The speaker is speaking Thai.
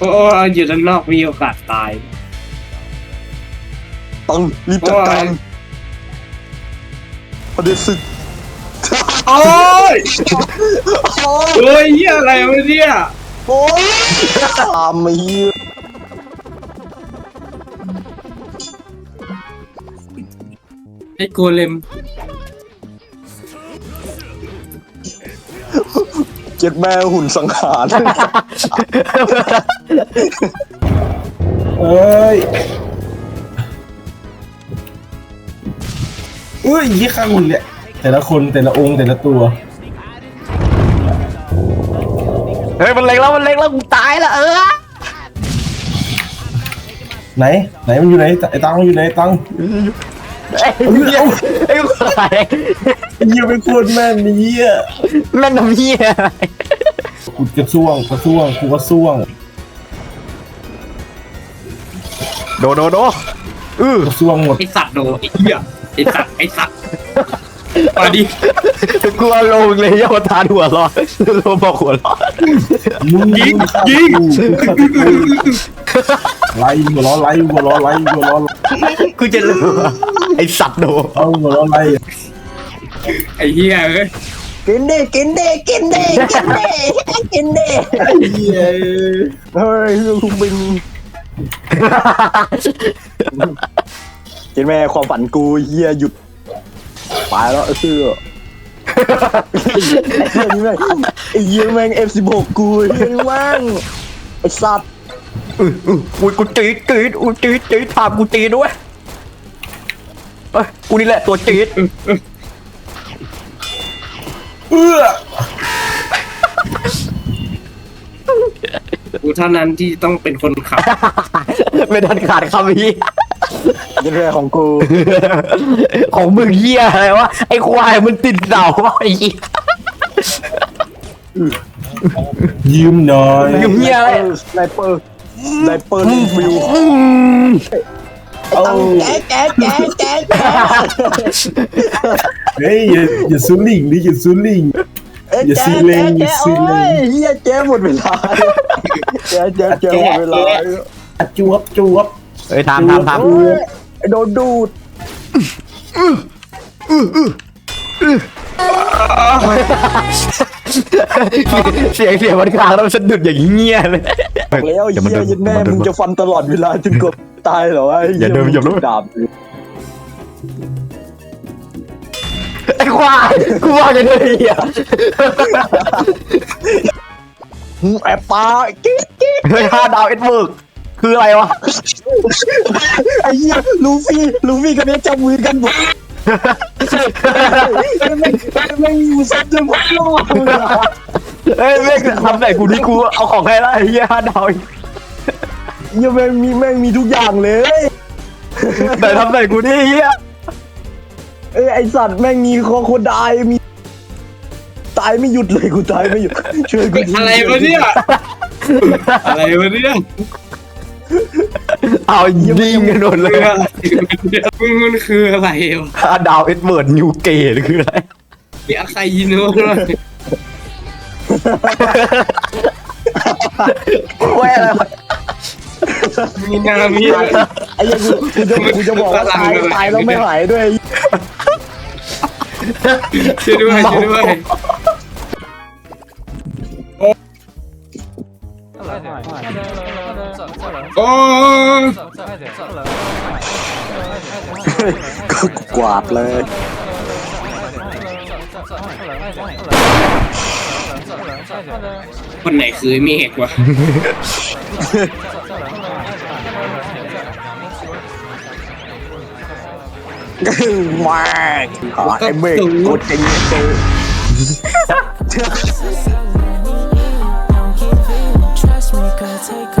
โอ้อยู่ด้านนอกมีโอกาสตาย ต้องรีบจัดการประเด็นศึกโอ้ยโอ้ยเฮ้ยเหี้ยอะไรวะเนี่ยโอ้ยตามมาเฮียไอ้โกเลม เจ็ดแม่หุ่นสังหาร เอ้ยเอ้ยยี่ข้างหุ่นเนี่ยแต่ละคนแต่ละองค์แต่ละตัว เฮ้ยมันเล็กแล้วมันเล็กแล้วกูตายแล้วเออไหน ไหนมันอยู่ไหนไอ้ตังมันอยู่ไหนตัง ไอ้เหี้ยไอ้กูตายเยี่ยไปโคตรแม่นนี่เยี่ยแม่นน้ำเหี้ยอะไรกูกระซ่วงกระซ่วงกูก็ซ่วงโดโดโดอือกระซ่วงหมดไอสัตว์โดไอเหี้ยไอสัตว์ไอสัตว์มาดิกลัวลงเลยยอดทานหัวร้อนโลบอกหัวร้อนมึงยิงยิง ไล่หัวล้อไล่หัวล้อไล่หัวล้อกูจะรู้ไอสัตว์โดเอาหัวล้อไล่ไอ้เหี้ยเอ้ยกินดิกินดิกินดิกินดิกินดิไอ้เหี้ยเฮ้ยลุงบินเจ็ดแม่ความฝันกูเฮียหยุดไปแล้วเสื้อไอ้เหี้ยนี่แม่งไอ้เหี้ยแม่ง F16 กูเฮียว่างไอ้สัตว์ อุ้ยกูจีดจีดอุ้ยจีดจีดถามกูจีดด้วยเอ้ยกูนี่แหละตัวจีดเอื้อกูเท่านั้นที่ต้องเป็นคนขับ ไม่ทันขาดคำนี้เจ็ดแม่ของกู ของมึงเหี้ยอะไรวะไอ้ควายมันติดเสาวะไอ้เหี้ยยืมหน่อยยืมเหี้ยอะไร สไนเปอร์ ไนเปอร์ฟิวอืมเอาแกแกแกแกแกเฮ้ยอย่าอย่าซูลิงดิอย่าซูลิงอย่าซีเลงอย่าซีเลงเฮียแกหมดเวลาแกแกแกหมดเวลาอะจวบจวบเฮ้ยทำทำทำเฮ้ยไอ้โดนดูด เสียงเสียงมันค้างแล้วมันสะดุดอย่างเงี้ยเลยแล้วเฮียยันแม่มึงจะฟันตลอดเวลาจนกบตายเหรอวะอย่าเดินอย่าเดินดาบไอ้ควายกูว่าจะได้เหี้ยแอบปลากิ๊กกิ๊กเฮ้ยห้าดาวเอ็ดเวิร์กคืออะไรวะไอ้เหี้ยลูฟี่ลูฟี่กับเนี้ยจับมือกันหมด ไม่ไม่มีอุซับจะพัดลงเฮ้ยแม่งทำไหนกูนี่กูเอาของให้ละไอ้เหี้ยห้าดาวอีกยังแม่งมีแม่งมีทุกอย่างเลยไหนทำไหนกูนี่ไอ้เหี้ยเอ้ยไอสัตว์แม่งมีโคโคไดายมี ตายไม่หยุดเลยกูตายไม่หยุดช่วยกูทีอะไรวะเนี่ยอะไรวะเนี่ย เอายิงกันโดนเลคืยออะไรมึงมันคืออะไรวะห้าดาวเอ็ดเวิร์ดนิวเกตคืออะไรมีอะไรยินวะแว่อะไรวะมีนามีอะไรไอ้เหี้ยังกูจะกูจะบอกว่าตายตายแล้วไม่หายด้วยช่วยด้วยช่วยด้วย โอ้กูกวาดเลย คนไหนคือเมฆวะมาหาไอ้เมฆกดไอ้เมฆเ make I take